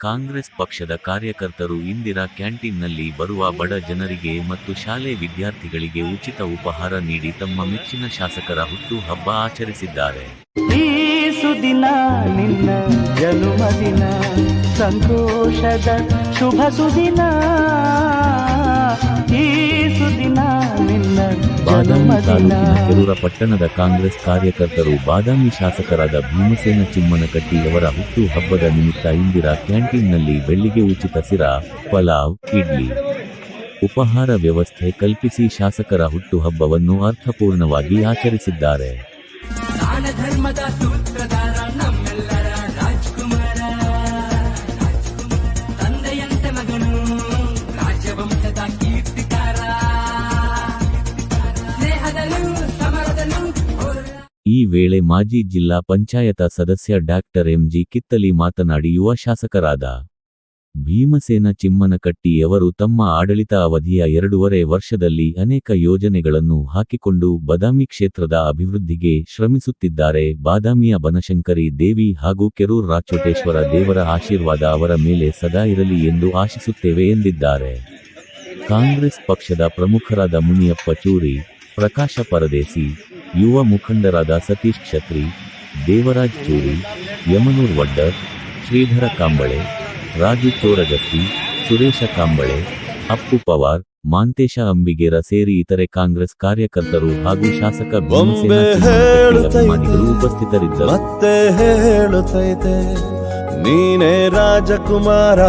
ಕಾಂಗ್ರೆಸ್ ಪಕ್ಷದ ಕಾರ್ಯಕರ್ತರು ಇಂದಿರಾ ಕ್ಯಾಂಟೀನ್ನಲ್ಲಿ ಬರುವ ಬಡ ಜನರಿಗೆ ಮತ್ತು ಶಾಲೆ ವಿದ್ಯಾರ್ಥಿಗಳಿಗೆ ಉಚಿತ ಉಪಹಾರ ನೀಡಿ ತಮ್ಮ ಮೆಚ್ಚಿನ ಶಾಸಕರ ಹುಟ್ಟು ಹಬ್ಬ ಆಚರಿಸಿದ್ದಾರೆ. ಸುದಿನ ನಿನ್ನ ಜನುಮದಿನ ಸಂತೋಷದ ಶುಭ ಸುದಿನ. ಈ ಸುದಿನ ಬಾದಾಮಿ ತಾಲೂಕಿನ ಕೆರೂರ ಪಟ್ಟಣದ ಕಾಂಗ್ರೆಸ್ ಕಾರ್ಯಕರ್ತರು ಬಾದಾಮಿ ಶಾಸಕರಾದ ಭೀಮಸೇನ ಚಿಮ್ಮನಕಟ್ಟಿಯವರ ಹುಟ್ಟು ಹಬ್ಬದ ನಿಮಿತ್ತ ಇಂದಿರಾ ಕ್ಯಾಂಟೀನ್ನಲ್ಲಿ ಬೆಳ್ಳಿಗೆ ಉಚಿತ ಸಿರಾ ಪಲಾವ್ ಇಡ್ಲಿ. ಉಪಹಾರ ವ್ಯವಸ್ಥೆ ಕಲ್ಪಿಸಿ ಶಾಸಕರ ಹುಟ್ಟುಹಬ್ಬವನ್ನು ಅರ್ಥಪೂರ್ಣವಾಗಿ ಆಚರಿಸಿದ್ದಾರೆ. ವೇಳೆ ಮಾಜಿ ಜಿಲ್ಲಾ ಪಂಚಾಯತ ಸದಸ್ಯ ಡಾಕ್ಟರ್ ಎಂಜಿ ಕಿತ್ತಲಿ ಮಾತನಾಡಿ ಯುವ ಶಾಸಕರಾದ ಭೀಮಸೇನ ಚಿಮ್ಮನಕಟ್ಟಿಯವರು ತಮ್ಮ ಆಡಳಿತ ಅವಧಿಯ ಎರಡೂವರೆ ವರ್ಷದಲ್ಲಿ ಅನೇಕ ಯೋಜನೆಗಳನ್ನು ಹಾಕಿಕೊಂಡು ಬದಾಮಿ ಕ್ಷೇತ್ರದ ಅಭಿವೃದ್ಧಿಗೆ ಶ್ರಮಿಸುತ್ತಿದ್ದಾರೆ. ಬಾದಾಮಿಯ ಬನಶಂಕರಿ ದೇವಿ ಹಾಗೂ ಕೆರೂರ್ ರಾಚೋಟೇಶ್ವರ ದೇವರ ಆಶೀರ್ವಾದ ಅವರ ಮೇಲೆ ಸದಾ ಇರಲಿ ಎಂದು ಆಶಿಸುತ್ತೇವೆ ಎಂದಿದ್ದಾರೆ. ಕಾಂಗ್ರೆಸ್ ಪಕ್ಷದ ಪ್ರಮುಖರಾದ ಮುನಿಯಪ್ಪ ಚೂರಿ, ಪ್ರಕಾಶ ಪರದೇಸಿ ಯುವ ಮುಖಂಡರಾದ ಸತೀಶ್ ಛತ್ರಿ ದೇವರಾಜ್ ಚೂರಿ ಯಮನೂರ್ ವಡ್ಡರ್ ಶ್ರೀಧರ ಕಾಂಬಳೆ ರಾಜು ಚೋರಗತ್ತಿ ಸುರೇಶ ಕಾಂಬಳೆ ಅಪ್ಪು ಪವಾರ್ ಮಾಂತೇಶ ಅಂಬಿಗೇರ ಸೇರಿ ಇತರೆ ಕಾಂಗ್ರೆಸ್ ಕಾರ್ಯಕರ್ತರು ಹಾಗೂ ಶಾಸಕ ಅಭಿಮಾನಿಗಳು ಉಪಸ್ಥಿತರಿದ್ದರು. ಮತ್ತೆ ಹೇಳುತ್ತೈತೆ ನೀನೇ ರಾಜಕುಮಾರ.